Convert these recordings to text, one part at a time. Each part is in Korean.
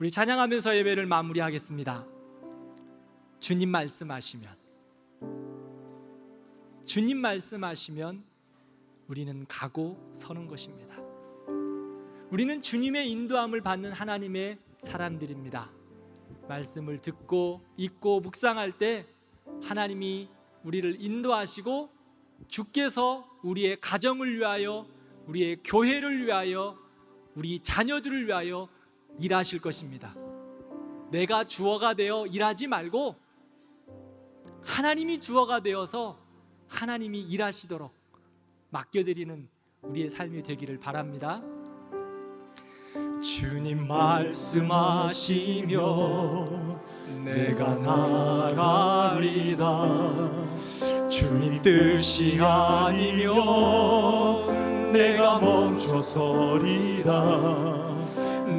우리 찬양하면서 예배를 마무리하겠습니다. 주님 말씀하시면 주님 말씀하시면 우리는 가고 서는 것입니다. 우리는 주님의 인도함을 받는 하나님의 사람들입니다. 말씀을 듣고 읽고 묵상할 때 하나님이 우리를 인도하시고 주께서 우리의 가정을 위하여 우리의 교회를 위하여 우리 자녀들을 위하여 일하실 것입니다. 내가 주어가 되어 일하지 말고 하나님이 주어가 되어서 하나님이 일하시도록 맡겨드리는 우리의 삶이 되기를 바랍니다. 주님 말씀하시며 내가 나가리다 주님 뜻이 아니면 내가 멈춰서리다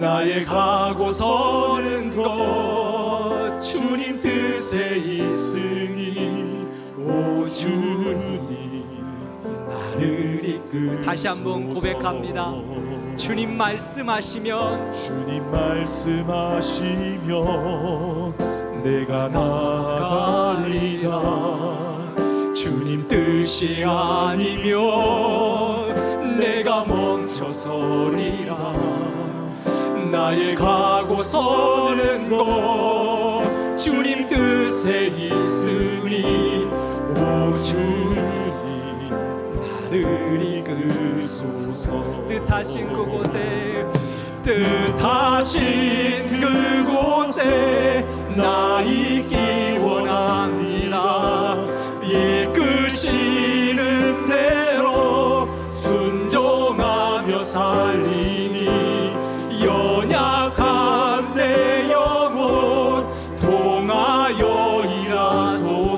나의 가고 서는 것. 주님 뜻에 있으니 오 주님 나를 이끌 다시 한번 고백합니다. 주님 말씀하시면 주님 말씀하시면 내가 나가리다 주님 뜻이 아니면 내가 멈춰서리라 나의 가고 서는 것. 주님 뜻에 있으니 오 주님 나를 이끄소서. 뜻하신 그곳에 뜻하신 그곳에 나 있기 원합니다. 이끄시는 대로 순종하며 살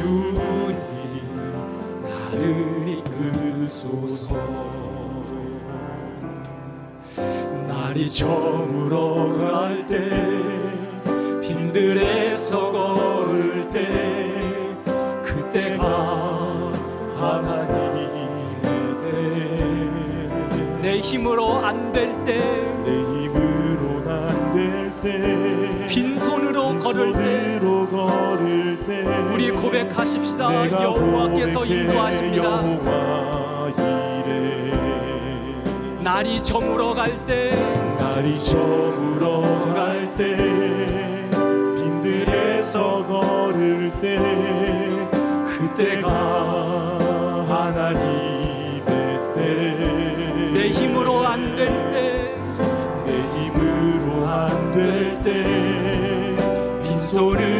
주님 나를 이끄소서. 날이 저물어 갈 때 빈들에서 걸을 때 그때가 하나님의 때내 힘으로 안 될 때 내 힘으로 우리 고백하십시다. 여호와께서 인도하십니다. 여호와 날이 저물어 갈 때 날이 저물어 갈 때 빈들에서 걸을 때 그때가 하나님의 때. 내 힘으로 안 될 때 내 힘으로 안 될 때 빈손으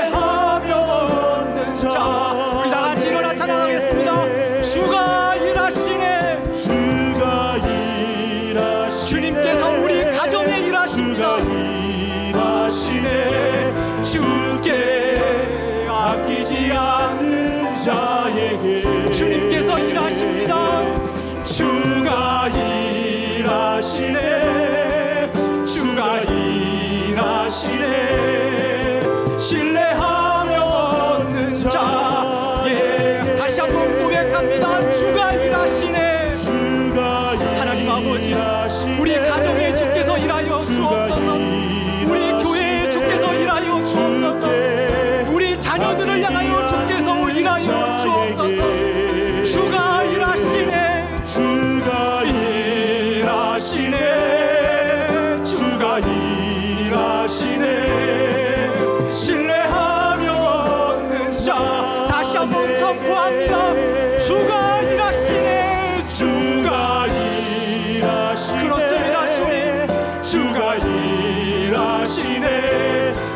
주님께서 우리 가정에 일하십니다. 일하시네. 주께 아끼지 않는 자에게 주님께서 일하십니다. 주가 일하시네. 주가 일하시네. 신뢰하며 얻는 자에게 다시 한번 고백합니다. 주가 일하시네. 주가 하시네 신뢰하며 얻는 자. 다시 한번 선포합니다. 주가 일하시네. 주가 일하시네. 그렇습니다, 주님. 주가 일하시네.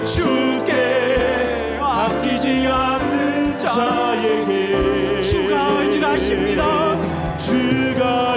주께 아끼지 않는 자에게 주가 일하십니다. 주가